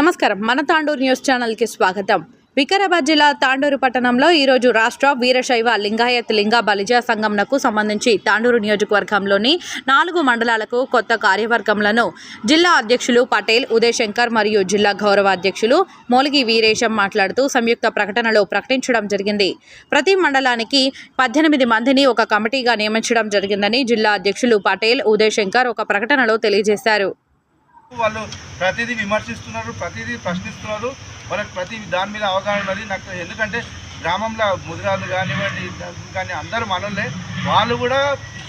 నమస్కారం. మన తాండూరు న్యూస్ ఛానల్కి స్వాగతం. వికారాబాద్ జిల్లా తాండూరు పట్టణంలో ఈరోజు రాష్ట్ర వీరశైవ లింగాయత్ లింగ బలిజ సంఘంనకు సంబంధించి తాండూరు నియోజకవర్గంలోని నాలుగు మండలాలకు కొత్త కార్యవర్గంలను జిల్లా అధ్యక్షులు పటేల్ ఉదయ్ శంకర్ మరియు జిల్లా గౌరవ అధ్యక్షులు మోలిగి వీరేశం మాట్లాడుతూ సంయుక్త ప్రకటనలో ప్రకటించడం జరిగింది. ప్రతి మండలానికి పద్దెనిమిది మందిని ఒక కమిటీగా నియమించడం జరిగిందని జిల్లా అధ్యక్షులు పటేల్ ఉదయ్ శంకర్ ఒక ప్రకటనలో తెలియజేశారు. వాళ్ళు ప్రతిదీ విమర్శిస్తున్నారు ప్రతిదీ ప్రశ్నిస్తున్నారు. వాళ్ళకి ప్రతి దాని మీద అవగాహన ఉన్నది. నాకు ఎందుకంటే గ్రామంలో ముదిరాలు కానివ్వండి కానీ అందరూ మనోళ్ళే. వాళ్ళు కూడా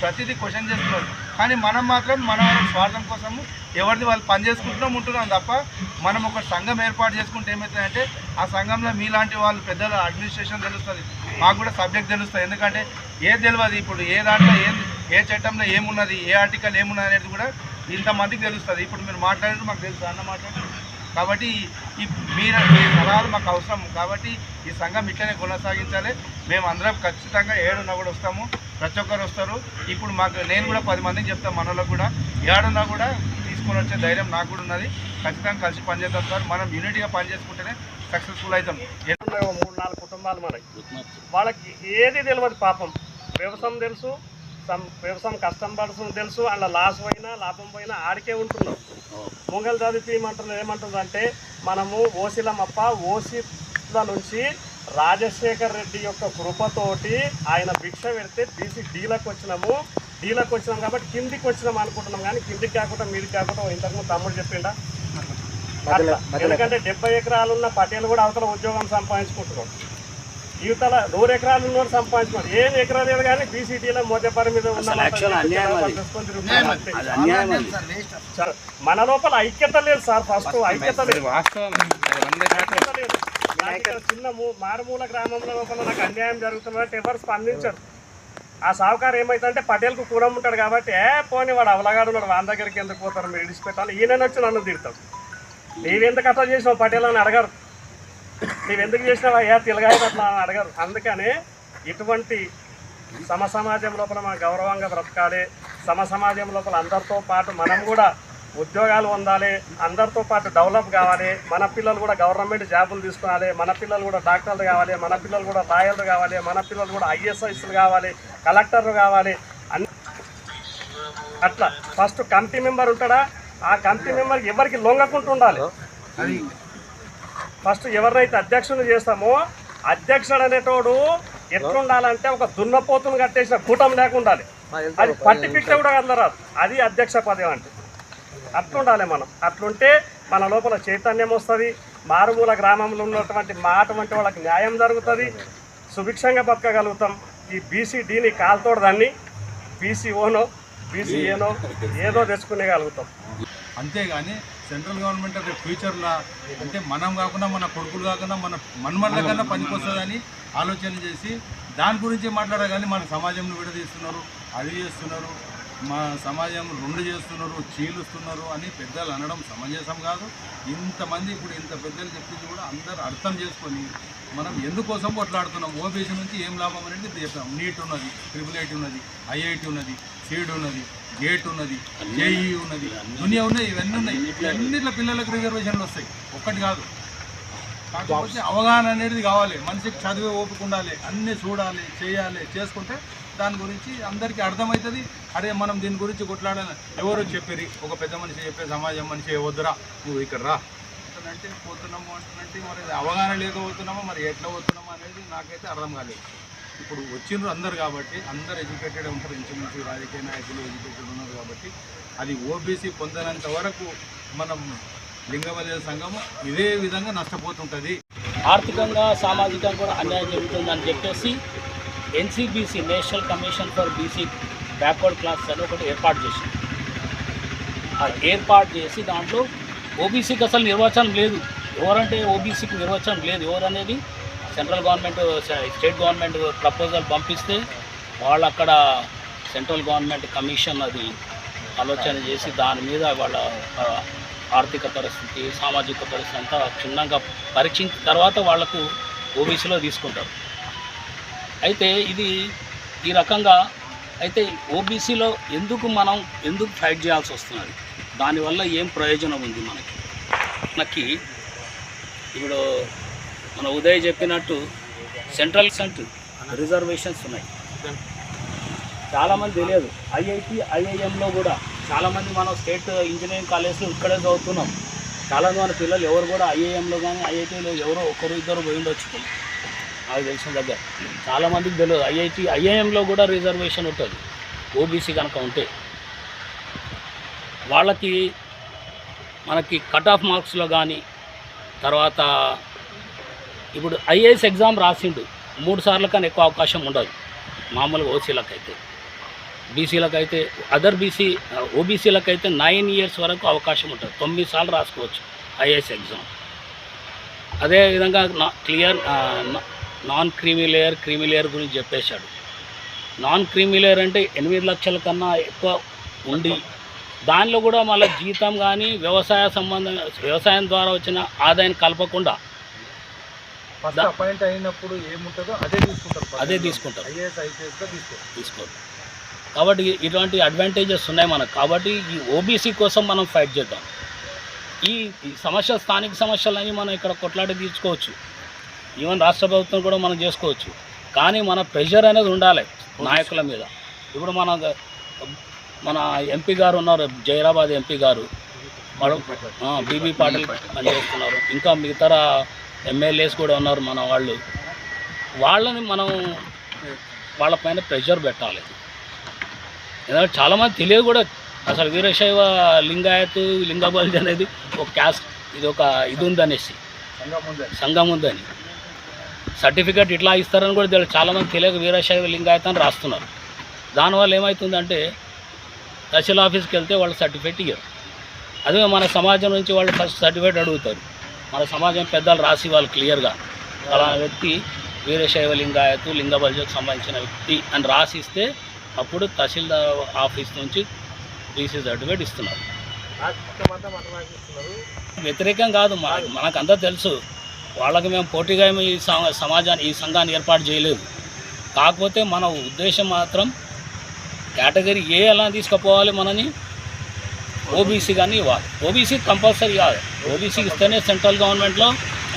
ప్రతిదీ క్వశ్చన్ చేస్తున్నారు. కానీ మనం మాత్రం మన స్వార్థం కోసము ఎవరిది వాళ్ళు పనిచేసుకుంటున్నాం ఉంటున్నాం తప్ప మనం ఒక సంఘం ఏర్పాటు చేసుకుంటే ఏమవుతుందంటే ఆ సంఘంలో మీలాంటి వాళ్ళు పెద్దల అడ్మినిస్ట్రేషన్ తెలుస్తుంది. మాకు కూడా సబ్జెక్ట్ తెలుస్తుంది ఎందుకంటే ఏది తెలియదు ఇప్పుడు ఏ దాంట్లో ఏ ఏ చట్టంలో ఏమున్నది ఏ ఆర్టికల్ ఏమున్నది అనేది కూడా ఇంతమందికి తెలుస్తుంది. ఇప్పుడు మీరు మాట్లాడారు మాకు తెలుసు అన్న మాట్లాడారు కాబట్టి ఈ మీరు మీ సలహాలు మాకు అవసరం. కాబట్టి ఈ సంఘం ఇట్లనే కొనసాగించాలి. మేము అందరం ఖచ్చితంగా ఏడున్నా కూడా వస్తాము. ప్రతి ఒక్కరు వస్తారు. ఇప్పుడు మాకు నేను కూడా పది మందికి చెప్తాను మనలో కూడా. ఏడున్నా కూడా తీసుకొని వచ్చే ధైర్యం నాకు కూడా ఉన్నది. ఖచ్చితంగా కలిసి పనిచేద్దాం సార్. మనం యూనిట్గా పనిచేసుకుంటేనే సక్సెస్ఫుల్ అవుతాం. మూడు నాలుగు కుటుంబాలు మనకి. వాళ్ళకి ఏది తెలియదు పాపం. వ్యవసాయం తెలుసు సం వ్యవసాయం కష్టం పడుతుంది తెలుసు అలా లాస్ పోయినా లాభం పోయినా ఆడికే ఉంటున్నాం. మొంగల్ చదివి ఏమంటారు ఏమంటుంది అంటే మనము ఓసిలమప్ప ఓసిల నుంచి రాజశేఖర్ రెడ్డి యొక్క కృపతోటి ఆయన భిక్ష పెడితే బీసీ డీలకు వచ్చినాము. డీలకు వచ్చినాం కాబట్టి కిందికి వచ్చినాం అనుకుంటున్నాం కానీ కిందికి కాకుండా మీదికి కాకుండా ఇంతకుముందు తమ్ముడు చెప్పిండా. ఎందుకంటే డెబ్బై ఎకరాలు ఉన్న పటేలు కూడా అవతల ఉద్యోగం సంపాదించుకుంటున్నాడు. యువతల నూరు ఎకరాలు ఉన్నోడు సంపాదించుకున్నాడు. ఏం ఎకరాలు లేదు కానీ బీసీటీలో మోతేపరి మీద ఉన్న సార్, మన లోపల ఐక్యత లేదు సార్ ఫస్ట్. ఐక్యత లేదు. చిన్న మారుమూల గ్రామంలో లోపల నాకు అన్యాయం జరుగుతున్నట్టు ఎవరు స్పందించరు. ఆ సావుకారు ఏమైతుందంటే పటేల్కు కూరం ఉంటాడు కాబట్టి ఏ పోనీ వాడు అవలగాడు ఉన్నాడు. వాని దగ్గరికి ఎందుకు పోతారు? మీరు విడిచిపెట్టాలి. ఈయన వచ్చి నన్ను తిడతాడు. నీవెందుకు అట్లా చేసినావు? పటేల్ అని అడగరు. నీవెందుకు ఎందుకు అయ్యా? తిలగాయ అట్లా అని అడగరు. అందుకని ఇటువంటి సమ సమాజం లోపల మనం గౌరవంగా బ్రతకాలి. సమ సమాజం లోపల అందరితో పాటు మనం కూడా ఉద్యోగాలు పొందాలి. అందరితో పాటు డెవలప్ కావాలి. మన పిల్లలు కూడా గవర్నమెంట్ జాబులు తీసుకోవాలి మన పిల్లలు కూడా డాక్టర్లు కావాలి. మన పిల్లలు కూడా లాయర్లు కావాలి. మన పిల్లలు కూడా ఐఎస్ఐస్లు కావాలి. కలెక్టర్లు కావాలి. అన్ని అట్లా. ఫస్ట్ కమిటీ మెంబర్ ఉంటాడా? ఆ కమిటీ మెంబర్ ఎవరికి లొంగకుండా ఉండాలి ఫస్ట్ ఎవరినైతే అధ్యక్షుని చేస్తామో అధ్యక్షుడు అనేటోడు ఎట్లుండాలంటే ఒక దున్నపోతును కట్టేసిన కూటం లేకుండా ఉండాలి అది పట్టి పిక్క కూడా కదలరాదు. అది అధ్యక్ష పదవి అంటే. అట్లుండాలి మనం. అట్లుంటే మన లోపల చైతన్యం వస్తుంది మారుమూల గ్రామంలో ఉన్నటువంటి మా అటువంటి వాళ్ళకి న్యాయం జరుగుతుంది. సుభిక్షంగా బతకగలుగుతాం. ఈ బీసీడీని కాల్తోడు దాన్ని బీసీఓనో బీసీఏనో ఏదో తెచ్చుకునేగలుగుతాం. అంతేగాని సెంట్రల్ గవర్నమెంట్ అంటే ఫ్యూచర్లో అంటే మనం కాకుండా మన కొడుకులు కాకుండా మన మన్మర్ల కన్నా పనికొస్తుందని ఆలోచన చేసి దాని గురించి మాట్లాడగానే మన సమాజంలో విడదీస్తున్నారు అది చేస్తున్నారు మా సమాజం రెండు చేస్తున్నారు చీలుస్తున్నారు అని పెద్దలు అనడం సమంజసం కాదు. ఇంతమంది ఇప్పుడు ఇంత పెద్దలు చెప్పింది కూడా అందరూ అర్థం చేసుకొని మనం ఎందుకోసం కొట్లాడుతున్నాం ఓబీసీ నుంచి ఏం లాభం అనేది చెప్పాం. నీట్ ఉన్నది ట్రిపుల్ ఐటీ ఉన్నది ఐఐటి ఉన్నది సీడ్ ఉన్నది. గేట్ ఉన్నది జేఈ ఉన్నది దునియా ఉన్నాయి ఇవన్నీ ఉన్నాయి. ఇవన్నిట్లో పిల్లలకు రిజర్వేషన్లు వస్తాయి. ఒక్కటి కాదు. కాకపోతే అవగాహన అనేది కావాలి. మనిషికి చదివే ఓపిక ఉండాలి. అన్నీ చూడాలి చేయాలి చేసుకుంటే దాని గురించి అందరికీ అర్థమవుతుంది. అరే మనం దీని గురించి కొట్లాడాలి. ఎవరో చెప్పారు ఒక పెద్ద మనిషి చెప్పే సమాజం మనిషి వద్దురా? నువ్వు ఇక్కడ రా. అంటే పోతున్నాము అంటున్నట్టు మరి అవగాహన లేక పోతున్నామో మరి ఎట్లా పోతున్నామో అనేది నాకైతే అర్థం కాలేదు. ఇప్పుడు వచ్చిండ్రు అందరు కాబట్టి అందరు ఎడ్యుకేటెడ్ ఉంటారు ఇంచుమించు రాజకీయ నాయకులు ఎడ్యుకేటెడ్ ఉన్నారు కాబట్టి అది ఓబీసీ పొందనంత వరకు మనం లింగబల సంఘము ఇదే విధంగా నష్టపోతుంటుంది. ఆర్థికంగా సామాజికంగా కూడా అన్యాయం జరుగుతుందని చెప్పేసి NCBC national commission for BC backward class అని ఒకటి ఏర్పాటు చేసింది. ఆ ఏర్పాటు చేసి దాంట్లో ఓబీసీకి అసలు నిర్వచనం లేదు. ఎవరంటే ఓబీసీకి నిర్వచనం లేదు. ఎవరనేది central government state government proposal పంపిస్తే వాళ్ళు అక్కడ సెంట్రల్ గవర్నమెంట్ కమిషన్ అది ఆలోచన చేసి దాని మీద వాళ్ళ ఆర్థిక పరిస్థితి సామాజిక పరిస్థితి అంతా క్షుణ్ణంగా పరీక్షించిన తర్వాత వాళ్ళకు ఓబీసీలో తీసుకుంటారు. అయితే ఇది ఈ రకంగా అయితే ఓబీసీలో ఎందుకు మనం ఎందుకు ఫైట్ చేయాల్సి వస్తున్నది? దానివల్ల ఏం ప్రయోజనం ఉంది మనకి? మనకి ఇప్పుడు మన ఉదయ్ చెప్పినట్టు సెంట్రల్ సెంటర్ రిజర్వేషన్స్ ఉన్నాయి. చాలామంది తెలియదు. ఐఐటి ఐఐఎంలో కూడా చాలామంది మనం స్టేట్ ఇంజనీరింగ్ కాలేజ్లో ఇక్కడే చదువుతున్నాం. చాలామంది మన పిల్లలు ఎవరు కూడా ఐఐఎంలో కానీ ఐఐటీలో ఎవరో ఒకరు ఇద్దరు పోయి ఉండొచ్చు. నాకు తెలిసిన దగ్గర. చాలామందికి తెలియదు. ఐఐటి ఐఐఎంలో కూడా రిజర్వేషన్ ఉంటుంది. ఓబీసీ కనుక ఉంటే. వాళ్ళకి మనకి కట్ ఆఫ్ మార్క్స్లో కానీ తర్వాత ఇప్పుడు ఐఏఎస్ ఎగ్జామ్ రాసిండు. మూడు సార్ల కన్నా ఎక్కువ అవకాశం ఉండదు. మామూలుగా ఓసీలకైతే. బీసీలకైతే బీసీలకు అయితే అదర్ బీసీ ఓబీసీలకైతే నైన్ ఇయర్స్ వరకు అవకాశం ఉంటుంది. తొమ్మిది సార్లు రాసుకోవచ్చు ఐఏఎస్ ఎగ్జామ్. అదేవిధంగా నా clear non creamy layer creamy layer గురించి చెప్పేశాడు. నాన్ క్రీమీ లేయర్ అంటే ఎనిమిది లక్షల కన్నా ఎక్కువ ఉండి దానిలో కూడా మళ్ళీ జీతం కానీ వ్యవసాయ సంబంధం వ్యవసాయం ద్వారా వచ్చిన ఆదాయం కలపకుండా ఫస్ట్ అపాయింట్ అయినప్పుడు ఏముంటుందో అదే తీసుకుంటారు అదే తీసుకుంటారు. ఐఏఎస్ ఐపీఎస్గా తీసుకోరు. తీసుకోరు. కాబట్టి ఇటువంటి అడ్వాంటేజెస్ ఉన్నాయి మనకు. కాబట్టి ఈ ఓబీసీ కోసం మనం ఫైట్ చేద్దాం. ఈ సమస్య స్థానిక సమస్యలని మనం ఇక్కడ కొట్లాట తీర్చుకోవచ్చు. ఈవెన్ రాష్ట్ర ప్రభుత్వం కూడా మనం చేసుకోవచ్చు. కానీ మన ప్రెషర్ అనేది ఉండాలి నాయకుల మీద. ఇప్పుడు మన మన ఎంపీ గారు ఉన్నారు జైరాబాద్ ఎంపీ గారు. బీబీ పాటిల్. పనిచేస్తున్నారు ఇంకా మిగతా ఎమ్మెల్యేస్ కూడా ఉన్నారు మన వాళ్ళు. వాళ్ళని మనం వాళ్ళపైన ప్రెషర్ పెట్టాలి. ఎందుకంటే చాలామంది తెలియదు కూడా. అసలు వీరశైవ లింగాయత్ లింగబల్జ్ అనేది ఒక క్యాస్ట్ ఇది ఒక ఇది ఉందనేసి. సంఘం సంఘం ఉందని. సర్టిఫికేట్ ఇట్లా ఇస్తారని కూడా తెలియదు చాలామంది తెలియక వీరశైవ లింగాయత్ అని రాస్తున్నారు. దానివల్ల ఏమవుతుందంటే తహసీల్ ఆఫీస్కి వెళ్తే వాళ్ళు సర్టిఫికేట్ ఇయ్యరు. అదే మన సమాజం నుంచి వాళ్ళు ఫస్ట్ సర్టిఫికేట్ అడుగుతారు. మన సమాజం పెద్దలు రాసి వాళ్ళు క్లియర్గా అలా వ్యక్తి వీరశైవ లింగాయత్ లింగబల్జకు సంబంధించిన వ్యక్తి అని రాసిస్తే అప్పుడు తహసీల్దార్ ఆఫీస్ నుంచి బీసీ సర్టిఫికేట్ ఇస్తున్నారు. వ్యతిరేకం కాదు మనకంతా తెలుసు. వాళ్ళకి మేము పోటీగా ఈ సమాజాన్ని ఈ సంఘాన్ని ఏర్పాటు చేయలేదు. కాకపోతే మన ఉద్దేశం మాత్రం కేటగిరీ ఏ ఎలా తీసుకుపోవాలి మనని ఓబీసీ కానీ ఇవ్వాలి ఓబీసీ కంపల్సరీ కాదు. ఓబీసీకి ఇస్తేనే సెంట్రల్ గవర్నమెంట్లో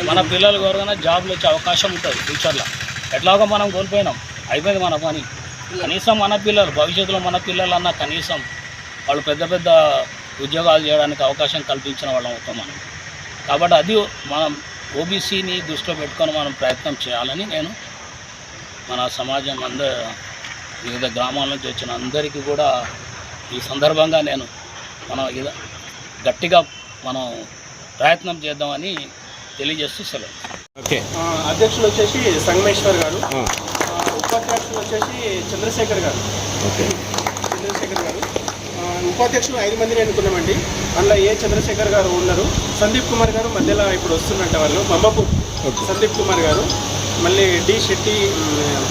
మన పిల్లలు ఎవరికైనా జాబ్లు వచ్చే అవకాశం ఉంటుంది ఫ్యూచర్లో. ఎట్లాగో మనం కోల్పోయినాం. అయిపోయింది మన పని. కనీసం మన పిల్లలు భవిష్యత్తులో మన పిల్లలు అన్న కనీసం వాళ్ళు పెద్ద పెద్ద ఉద్యోగాలు చేయడానికి అవకాశం కల్పించిన వాళ్ళం అవుతాం మనం. కాబట్టి అది మనం ఓబీసీని దృష్టిలో పెట్టుకొని మనం ప్రయత్నం చేయాలని నేను మన సమాజం అందరూ వివిధ గ్రామాల నుంచి వచ్చిన అందరికీ కూడా ఈ సందర్భంగా నేను మనం గట్టిగా మనం ప్రయత్నం చేద్దామని తెలియజేస్తూ సెలవు. ఆ, అధ్యక్షులు వచ్చేసి సంగమేశ్వర్ గారు. ఉపాధ్యక్షులు వచ్చేసి చంద్రశేఖర్ గారు. చంద్రశేఖర్ గారు. ఉపాధ్యక్షులు ఐదు మందిని ఎన్నుకున్నామండి. అందులో ఏ చంద్రశేఖర్ గారు ఉన్నారు సందీప్ కుమార్ గారు మధ్యలో ఇప్పుడు వస్తున్నట్ట వాళ్ళు. మమ్మపు సందీప్ కుమార్ గారు. మళ్ళీ డి శెట్టి ఉమ్,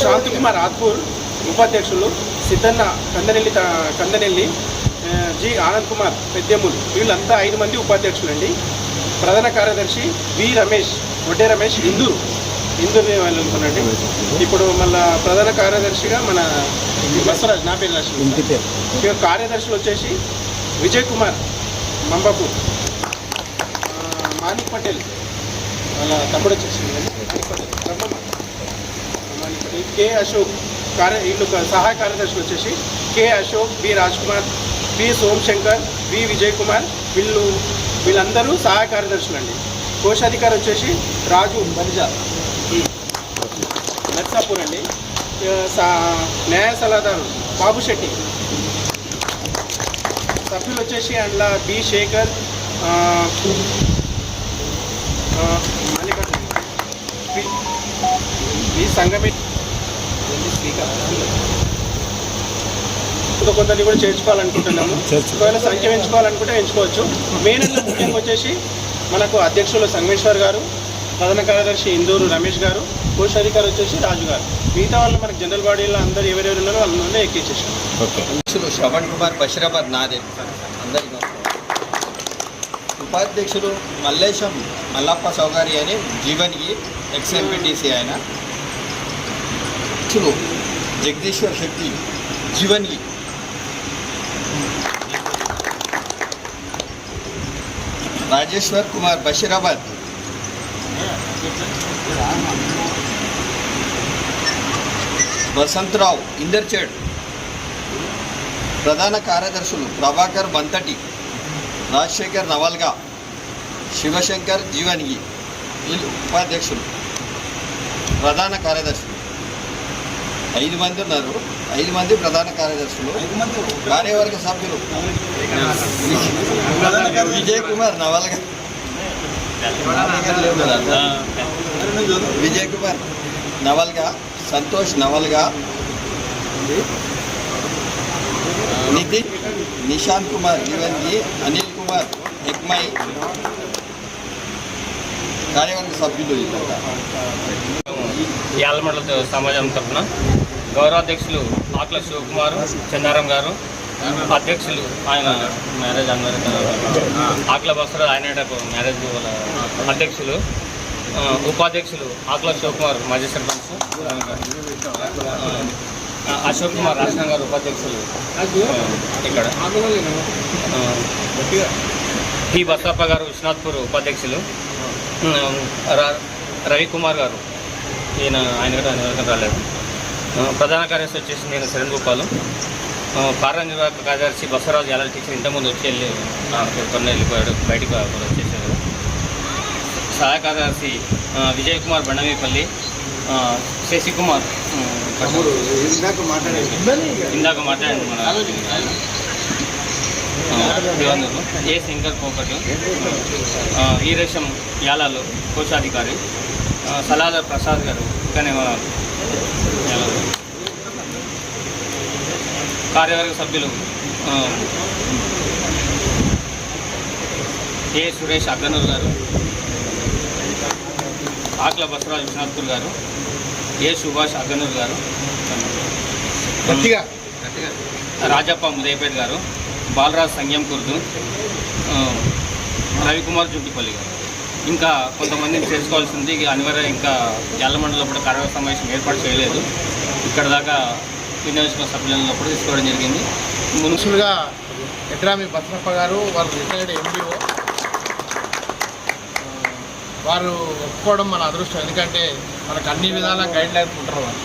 శాంతి కుమార్ ఆత్పూర్ ఉపాధ్యక్షులు. సిద్ధన్న కందనెల్లి కందనెల్లి జి ఆనంద్ కుమార్ పెద్దెమ్ములు. వీళ్ళంతా ఐదు మంది ఉపాధ్యక్షులండి. ప్రధాన కార్యదర్శి వి రమేష్ వడ్డే రమేష్ ఇందూరు. ఇందూరు వాళ్ళు అనుకున్నాండి ఇప్పుడు మళ్ళా ప్రధాన కార్యదర్శిగా మన బసవరాజ్ నా పేరు రాసి ఇక కార్యదర్శులు వచ్చేసి విజయ్ కుమార్ మంబాపు ఆ, మాణిక్ పటేల్. వాళ్ళ తమ్ముడు వచ్చేసి మాణిక్ పటేల్. మాణిక్ పటేల్ కె అశోక్. కార్య వీళ్ళు సహాయ కార్యదర్శులు వచ్చేసి K Ashok B Raj Kumar B Somashankar B Vijay Kumar వీళ్ళు వీళ్ళందరూ సహాయ కార్యదర్శులు అండి కోశాధికారి వచ్చేసి రాజు బలిజా. నర్సాపూర్ అండి సా- న్యాయ సలహాదారు బాబు శెట్టి. సభ్యులు వచ్చేసి అందులో బి శేఖర్ ఆ, మల్లికార్జున్. బి సంగమి ఇంకా కొంతని కూడా చేర్చుకోవాలనుకుంటున్నాము. ఒకవేళ సంఖ్య పెంచుకోవాలనుకుంటే ఎంచుకోవచ్చు మెయిన్ అంటే ముఖ్యంగా వచ్చేసి మనకు అధ్యక్షులు సంగమేశ్వర్ గారు ప్రధాన కార్యదర్శి ఇందూరు రమేష్ గారు కోశాధికారి వచ్చేసి రాజు గారు. మిగతా వాళ్ళు మనకు జనరల్ బాడీలో అందరు ఎవరెవరు ఉన్నారో వాళ్ళ ఎక్కించేసాం అధ్యక్షులు శ్రవణ్ కుమార్ బషీరాబాద్ నాదే. అందరికీ. ఉపాధ్యక్షులు మల్లేశం మల్లప్ప సౌగారి అని జీవన్కి ఎక్స్ ఎంపీటీసీ ఆయన. అధ్యక్షులు జగదీశ్వర్ శెట్టి జీవన్కి రాజేశ్వర్ కుమార్ బషీరాబాద్ వసంతరావు ఇందర్చేడ్ ప్రధాన కార్యదర్శులు ప్రభాకర్ బంతటి రాజశేఖర్ నవల్గా శివశంకర్ జీవన్గి వీళ్ళు ఉపాధ్యక్షులు ప్రధాన కార్యదర్శులు ఐదు మంది ఉన్నారు. ఐదు మంది ప్రధాన కార్యదర్శులు. కార్యవర్గ సభ్యులు. విజయ్ కుమార్ నవల్గా విజయ్ కుమార్ నవల్గా సంతోష్ నవల్గా. నితిన్ నిశాంత్ కుమార్ జీవన్జీ అనిల్ కుమార్ ఎక్మై కార్యవర్గ సభ్యులు వీళ్ళంతా. యాలమండల సమాజం తరఫున గౌరవాధ్యక్షులు ఆకుల శివకుమార్ చందారం గారు అధ్యక్షులు ఆయన మ్యారేజ్ అన్నారు ఆకుల బస్సు ఆయన మ్యారేజ్ అధ్యక్షులు. ఉపాధ్యక్షులు ఆకుల శివకుమార్ మాజీ సర్పంచ్. అశోక్ కుమార్ రాష్ట్రం గారు ఉపాధ్యక్షులు. ఇక్కడ. పి బసప్ప గారు విశ్వనాథ్పూర్ ఉపాధ్యక్షులు. రవికుమార్ గారు. ఈయన ఆయన కూడా ఆయన వరకు రాలేదు. ప్రధాన కార్యదర్శి వచ్చేసి నేను శరణ్ గోపాలు. ఆ, కార్యనిర్వాహక కార్యదర్శి బసవరాజు యాల టీచర్ ఇంతకుముందు వచ్చి వెళ్ళి కొన్ని వెళ్ళిపోయాడు బయటికి వచ్చేసాడు. సహాయ కార్యదర్శి విజయ్ కుమార్ బండమీపల్లి శశికుమార్ ఇందాక మాట్లాడండి మన. ఏ శంకర్ పోకటి ఆ, ఈరేశం యాలాలు కోశాధికారి సలాదర్ ప్రసాద్ గారు కానీ మన యాలాలు. కార్యవర్గ సభ్యులు ఏ సురేష్ అగ్గనూరు గారు ఆకుల బసవరాజు విశ్వనాథ్పూర్ గారు ఏ సుభాష్ అగ్గనూరు గారు రాజప్ప ముదయపేట్ గారు బాలరాజ్ సంగ్యం కుర్దు రవికుమార్ జుంటిపల్లి గారు. ఇంకా కొంతమందిని చేసుకోవాల్సింది అనివార్య ఇంకా జల్లమండలిలో కూడా కార్యవర్గ సమావేశం ఏర్పాటు చేయలేదు. ఇక్కడ దాకా వినియోగించిన సభ్యులలో కూడా తీసుకోవడం జరిగింది. మున్సిపల్గా ఎడ్రామి బసనప్ప గారు వారు రిటైర్డ్ ఎంపీఓ. వారు ఒప్పుకోవడం మన అదృష్టం. ఎందుకంటే మనకు అన్ని విధాల గైడ్ లైన్స్ ఉంటారు వారు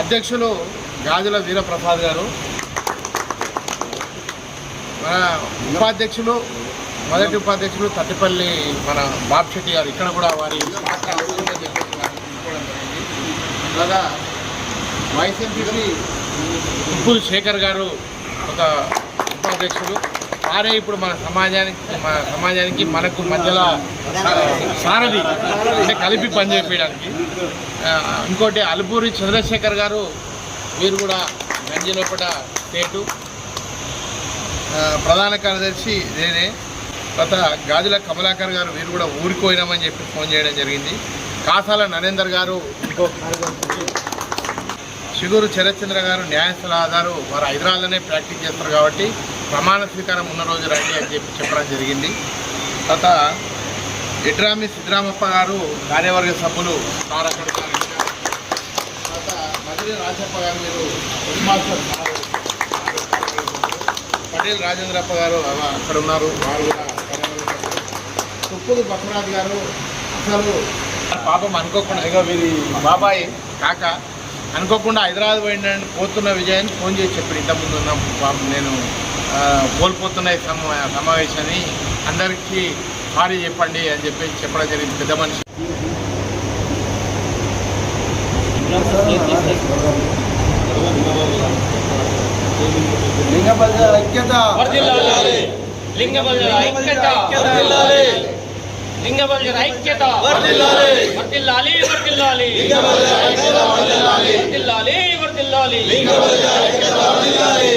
అధ్యక్షులు గాజుల వీరప్రసాద్ గారు. మన ఉపాధ్యక్షులు మొదటి ఉపాధ్యక్షులు తట్టిపల్లి మన బాబు శెట్టి గారు ఇక్కడ కూడా వారి అలాగా వైస్ ఎంపీసీ ఉప్పుల్ శేఖర్ గారు ఒక ఉపాధ్యక్షులు. వారే ఇప్పుడు మన సమాజానికి మన సమాజానికి మనకు మధ్యలో సారథి అంటే కలిపి పనిచేయడానికి. ఇంకోటి అలుపూరి చంద్రశేఖర్ గారు వీరు కూడా గంజి స్టేటు ప్రధాన కార్యదర్శి నేనే. తర్వాత గాజుల కమలాకర్ గారు వీరు కూడా ఊరికి పోయినామని చెప్పి ఫోన్ చేయడం జరిగింది. కాసాల నరేందర్ గారు ఇంకో కార్యదర్శి చరచంద్ర గారు న్యాయ సలహాదారు వారు హైదరాబాద్లోనే ప్రాక్టీస్ చేస్తారు కాబట్టి ప్రమాణ స్వీకారం ఉన్న రోజు రండి అని చెప్పి చెప్పడం జరిగింది. తర్వాత ఎడ్రామి సిద్ధరామప్ప గారు కార్యవర్గ సభ్యులు సార్ అక్కడ తర్వాత మధురి రాజప్ప గారు మీరు హెడ్ పటేల్ రాజేంద్రప్ప గారు అక్కడ ఉన్నారు. వారు కూడా తుప్పులు గారు అసలు పాపం అనుకోకుండా ఇక వీరి బాబాయ్ కాక అనుకోకుండా హైదరాబాద్ పోయిండని పోతున్న విజయాన్ని ఫోన్ చేసి చెప్పాడు ఇంతకుముందు ఉన్న నేను కోల్పోతున్న సమావేశాన్ని అందరికీ సారీ చెప్పండి అని చెప్పి చెప్పడం జరిగింది పెద్ద మనిషి. వర్ధిల్లాలి. లింగబల్జర ఐక్యత. లింగబల్జర ఐక్యత. ಲಿಂಗ ಬಲ್ಜರ ಐಕ್ಯತ ವರ್ದಿಲ್ಲಾಲಿ ವರ್ದಿಲ್ಲಾಲಿ ವರ್ದಿಲ್ಲಾಲಿ ಲಿಂಗ ಬಲ್ಜರ ಐಕ್ಯತ ವರ್ದಿಲ್ಲಾಲಿ ವರ್ದಿಲ್ಲಾಲಿ ವರ್ದಿಲ್ಲಾಲಿ ಲಿಂಗ ಬಲ್ಜರ ಐಕ್ಯತ ವರ್ದಿಲ್ಲಾಲಿ